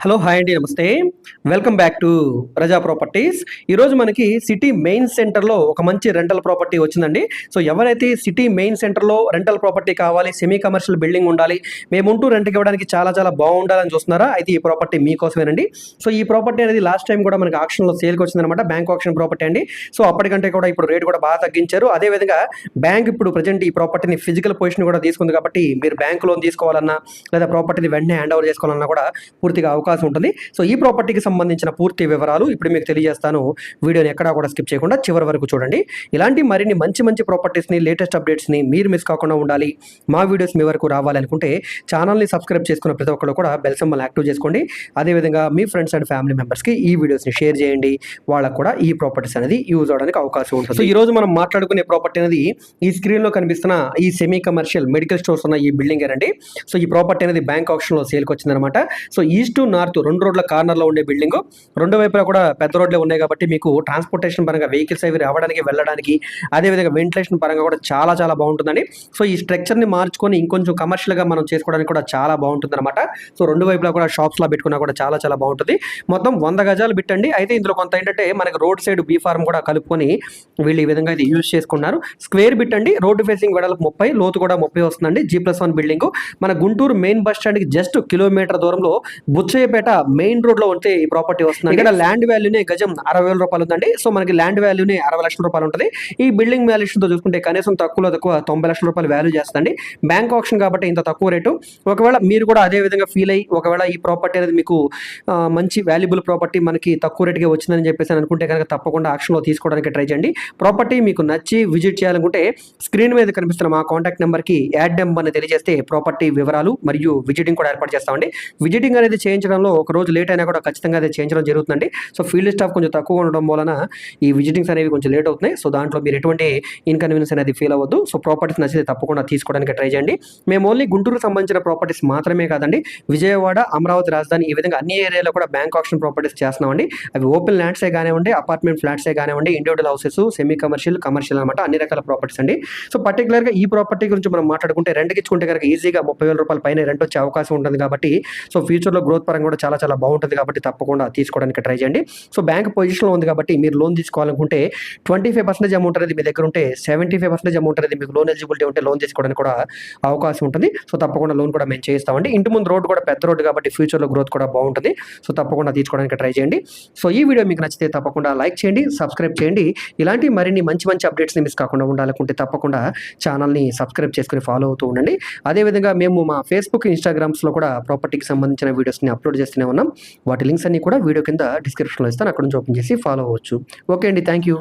Hello hi అండి నమస్తే. Welcome back to Praja properties. ఈరోజు మనకి సిటీ మెయిన్ సెంటర్లో ఒక మంచి రెంటల్ ప్రాపర్టీ వచ్చిందండి. సో ఎవరైతే సిటీ మెయిన్ సెంటర్లో రెంటల్ ప్రాపర్టీ కావాలి సెమీ కమర్షియల్ బిల్డింగ్ ఉండాలి మేము ఉంటూ రెంట్కి ఇవ్వడానికి చాలా చాలా బాగుండాలని చూస్తున్నారా అయితే ఈ ప్రాపర్టీ మీకోసమేనండి. సో ఈ ప్రాపర్టీ అనేది లాస్ట్ టైం కూడా మనకి ఆక్షన్లో సేల్కి వచ్చిందనమాట బ్యాంక్ ఆక్షన్ ప్రాపర్టీ అండి. సో అప్పటికంటే కూడా ఇప్పుడు రేట్ కూడా బాగా తగ్గించారు. అదేవిధంగా బ్యాంక్ ఇప్పుడు ప్రజెంట్ ఈ ప్రాపర్టీని ఫిజికల్ పొజిషన్ కూడా తీసుకుంది కాబట్టి మీరు బ్యాంక్ లోన్ తీసుకోవాలన్నా లేదా ప్రాపర్టీని వెంటనే హ్యాండ్ ఓవర్ చేసుకోవాలన్నా కూడా పూర్తిగా అవకాశం ఉంటుంది. సో ఈ ప్రాపర్టీకి సంబంధించిన పూర్తి వివరాలు ఇప్పుడు మీకు తెలియజేస్తాను. వీడియోని ఎక్కడా కూడా స్కిప్ చేయకుండా చివరి వరకు చూడండి. ఇలాంటి మరిన్ని మంచి మంచి ప్రాపర్టీస్ని లేటెస్ట్ అప్డేట్స్ని మీరు మిస్ కాకుండా ఉండాలి. మా వీడియోస్ మీ వరకు రావాలనుకుంటే ఛానల్ని సబ్స్క్రైబ్ చేసుకున్న ప్రతి ఒక్కరు కూడా బెల్ సింబల్ యాక్టివ్ చేసుకోండి. అదేవిధంగా మీ ఫ్రెండ్స్ అండ్ ఫ్యామిలీ మెంబర్స్కి ఈ వీడియోస్ని షేర్ చేయండి. వాళ్ళకు కూడా ఈ ప్రాపర్టీస్ అనేది యూజ్ అవడానికి అవకాశం ఉంటుంది. సో ఈ రోజు మనం మాట్లాడుకునే ప్రాపర్టీ అనేది ఈ స్క్రీన్లో కనిపిస్తున్న ఈ సెమీ కమర్షియల్ మెడికల్ స్టోర్స్ ఉన్న ఈ బిల్డింగ్ అండి సో ఈ ప్రాపర్టీ అనేది బ్యాంక్ ఆప్షన్లో సేల్కి వచ్చిందనమాట సో ఈస్ట్ నార్త్ రెండు రోడ్ల కార్నర్లో ఉండే బిల్డింగ్. రెండు వైపులా కూడా పెద్ద రోడ్లే ఉన్నాయి కాబట్టి మీకు ట్రాన్స్పోర్టేషన్ పరంగా వెహికల్స్ అవి రావడానికి వెళ్ళడానికి అదేవిధంగా వెంటిలేషన్ పరంగా కూడా చాలా చాలా బాగుంటుందండి. సో ఈ స్ట్రక్చర్ని మార్చుకొని ఇంకొంచెం కమర్షియల్గా మనం చేసుకోవడానికి కూడా చాలా బాగుంటుంది అనమాట సో రెండు వైపులా కూడా షాప్స్లో పెట్టుకున్నా కూడా చాలా చాలా బాగుంటుంది. మొత్తం వంద గజాలు పెట్టండి అయితే ఇందులో కొంత ఏంటంటే మనకి రోడ్ సైడ్ బీ ఫార్మ్ కూడా కలుపుకొని వీళ్ళు ఈ విధంగా ఇది యూజ్ చేసుకున్నారు. స్క్వేర్ పెట్టండి రోడ్డు ఫేసింగ్ వెడలకు ముప్పై లోతు కూడా ముప్పై వస్తుందండి. జీ ప్లస్ వన్ బిల్డింగ్ మన గుంటూరు మెయిన్ బస్ స్టాండ్కి జస్ట్ కిలోమీటర్ దూరంలో బుచ్చయ్యపేట మెయిన్ రోడ్లో ఉంటే ఈ ప్రాపర్టీ వస్తుంది ఇక్కడ ల్యాండ్ వాల్యూనే గజం అరవై వేల రూపాయలు ఉందండి. సో మనకి ల్యాండ్ వాల్యూనే అరవై లక్షల రూపాయలు ఉంటుంది. ఈ బిల్డింగ్ వాల్యూషన్తో చూసుకుంటే కనీసం తక్కువలో తక్కువ తొంభై లక్షల రూపాయలు వాల్యూ చేస్తుంది బ్యాంక్ ఆప్షన్ కాబట్టి ఇంత తక్కువ రేటు. ఒకవేళ మీరు కూడా అదే విధంగా ఫీల్ అయ్యి ఒకవేళ ఈ ప్రాపర్టీ అనేది మీకు మంచి వాల్యుబుల్ ప్రాపర్టీ మనకి తక్కువ రేటుకే వచ్చిందని చెప్పేసి అని అనుకుంటే కనుక తప్పకుండా ఆక్షన్లో తీసుకోవడానికి ట్రై చేయండి. ప్రాపర్టీ మీకు నచ్చి విజిట్ చేయాలనుకుంటే స్క్రీన్ మీద కనిపిస్తున్న మా కాంటాక్ట్ నెంబర్కి యాడ్ నెంబర్ అని తెలియజేస్తే ప్రాపర్టీ వివరాలు మరియు విజిటింగ్ కూడా ఏర్పాటు చేస్తామండి. విజిటింగ్ అనేది చేయించడంలో ఒక రోజు లేట్ అయినా కూడా ఖచ్చితంగా అది చేయించడం జరుగుతుందండి. సో ఫీల్డ్ స్టాఫ్ కొంచెం తక్కువ ఉండడం వలన ఈ విజిటింగ్స్ అనేవి కొంచెం లేట్ అవుతున్నాయి. సో దాంట్లో మీరు ఎటువంటి ఇన్కన్వీనియన్స్ అనేది ఫీల్ అవ్వద్దు. సో ప్రాపర్టీస్ నచ్చితే తప్పకుండా తీసుకోవడానికి ట్రై చేయండి. మేము ఓన్లీ గుంటూరు సంబంధించిన ప్రాపర్టీస్ మాత్రమే కాదండి విజయవాడ అమరావతి రాజధాని ఈ విధంగా అన్ని ఏరియాలో కూడా బ్యాంక్ ఆప్షన్ ప్రాపర్టీస్ చేస్తున్నామండి. అవి ఓపెన్ ల్యాండ్సే కానివ్వండి అపార్ట్మెంట్ ఫ్లాట్సే కానివ్వండి individual houses semi commercial commercial అనమాట అన్ని రకాల ప్రాపర్టీస్ అండి. సో పర్టికులర్గా ఈ ప్రాపర్టీ గురించి మనం మాట్లాడుకుంటే రెంట్కి ఇచ్చుకుంటే కనుక ఈజీగా ముప్పై వేల రూపాయల పైన రెంట్ వచ్చే అవకాశం ఉంటుంది కాబట్టి సో ఫ్యూచర్లో గ్రోత్ పరంగా కూడా చాలా చాలా బాగుంటుంది కాబట్టి తప్పకుండా తీసుకోవడానికి ట్రై చేయండి. సో బ్యాంక్ పొజిషన్లో ఉంది కాబట్టి మీరు లోన్ తీసుకోవాలనుకుంటే ట్వంటీ ఫైవ్ పర్సెంటేజ్ అమౌంట్ అనేది మీ దగ్గర ఉంటే సెవెంటీ ఫైవ్ పర్సెంటేజ్ అమౌంట్ అనేది మీకు లోన్ ఎలిజిబిలిటీ ఉంటే లోన్ తీసుకోవడానికి కూడా అవకాశం ఉంటుంది. సో తప్పకుండా లోన్ కూడా మేము చేయిస్తామండి. ఇంటి ముందు రోడ్ కూడా పెద్ద రోడ్డు కాబట్టి ఫ్యూచర్లో గ్రోత్ కూడా బాగుంటుంది. సో తప్పకుండా తీసుకోవడానికి ట్రై చేయండి. సో ఈ వీడియో మీకు నచ్చితే తప్పకుండా లైక్ చేయండి సబ్స్క్రైబ్ చేయండి. ఇలాంటి మరిన్ని మంచి మంచి అప్డేట్స్ని మిస్ కాకుండా ఉండాలనుకుంటే తప్పకుండా ఛానల్ని సబ్స్క్రైబ్ చేసుకుని ఫాలో అవుతూ ఉండండి. అదేవిధంగా మేము మా ఫేస్బుక్ ఇన్స్టాగ్రామ్స్లో కూడా ప్రాపర్టీకి సంబంధించిన వీడియోస్ని అప్లోడ్ చేస్తూనే ఉన్నాం. వాటి లింక్స్ అన్ని కూడా వీడియో కింద డిస్క్రిప్షన్లో ఇస్తాను. అక్కడ నుంచి ఓపెన్ చేసి ఫాలో అవ్వచ్చు. ఓకే అండి. Thank you